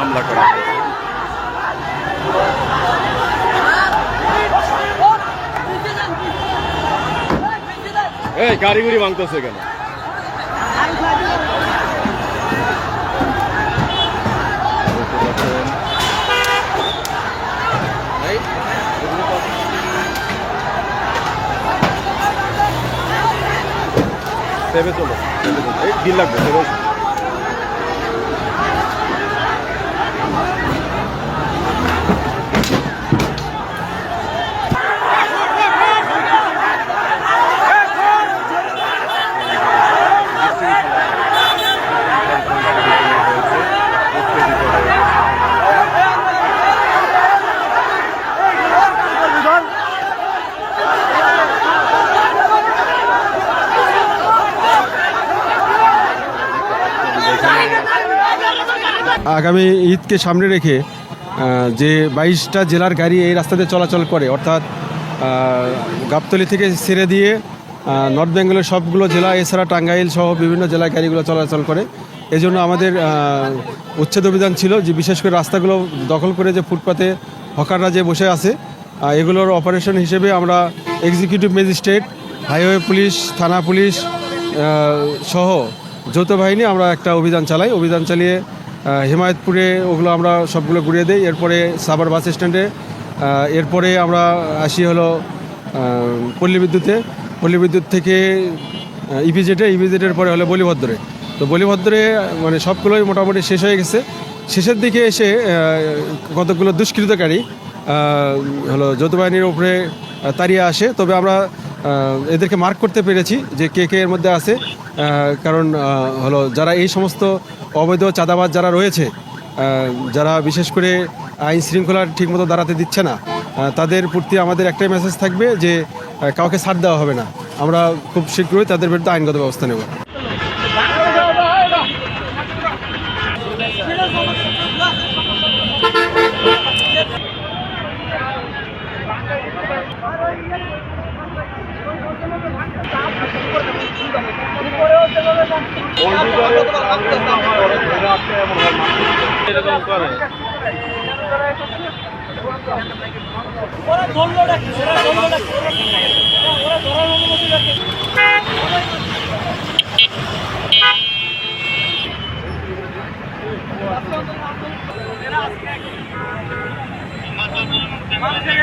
হামলা করা হয়েছে এই গাড়িগুড়ি ভাঙতেছে কেন সেভে চলো সেভে এই দিন লাগবে সেভে আগামী ঈদকে সামনে রেখে যে বাইশটা জেলার গাড়ি এই রাস্তাতে চলাচল করে, অর্থাৎ গাবতলি থেকে ছেড়ে দিয়ে নর্থ বেঙ্গলের সবগুলো জেলা, এছাড়া টাঙ্গাইল সহ বিভিন্ন জেলায় গাড়িগুলো চলাচল করে। এই জন্য আমাদের উচ্ছেদ অভিযান ছিল যে বিশেষ করে রাস্তাগুলো দখল করে যে ফুটপাতে হকাররা যে বসে আছে এগুলোর অপারেশন হিসেবে আমরা এক্সিকিউটিভ ম্যাজিস্ট্রেট, হাইওয়ে পুলিশ, থানা পুলিশ সহ যৌথ বাহিনী আমরা একটা অভিযান চালাই। অভিযান চালিয়ে হিমায়তপুরে ওগুলো আমরা সবগুলো ঘুরিয়ে দিই। এরপরে সাভার বাস স্ট্যান্ডে এরপরে আমরা আসি হলো পল্লী বিদ্যুতে। পল্লী বিদ্যুৎ থেকে ইপিজেটে ইপিজেটের পরে হলো বলিভদ্রে। তো বলিভদ্রে মানে সবগুলোই মোটামুটি শেষ হয়ে গেছে। শেষের দিকে এসে আহ, কতগুলো দুষ্কৃতকারী হলো যৌথ বাহিনীর উপরে তাড়িয়ে আসে। তবে আমরা এদেরকে মার্ক করতে পেরেছি যে কে কে এর মধ্যে আছে। কারণ হলো যারা এই সমস্ত অবৈধ চাঁদাবাজ যারা রয়েছে যারা বিশেষ করে আইন শৃঙ্খলা ঠিকমতো দাঁড়াতে দিচ্ছে না তাদের প্রতি আমাদের একটাই মেসেজ থাকবে যে কাউকে ছাড় দেওয়া হবে না। আমরা খুব শীঘ্রই তাদের বিরুদ্ধে আইনগত ব্যবস্থা নেব। এরকম মানুষের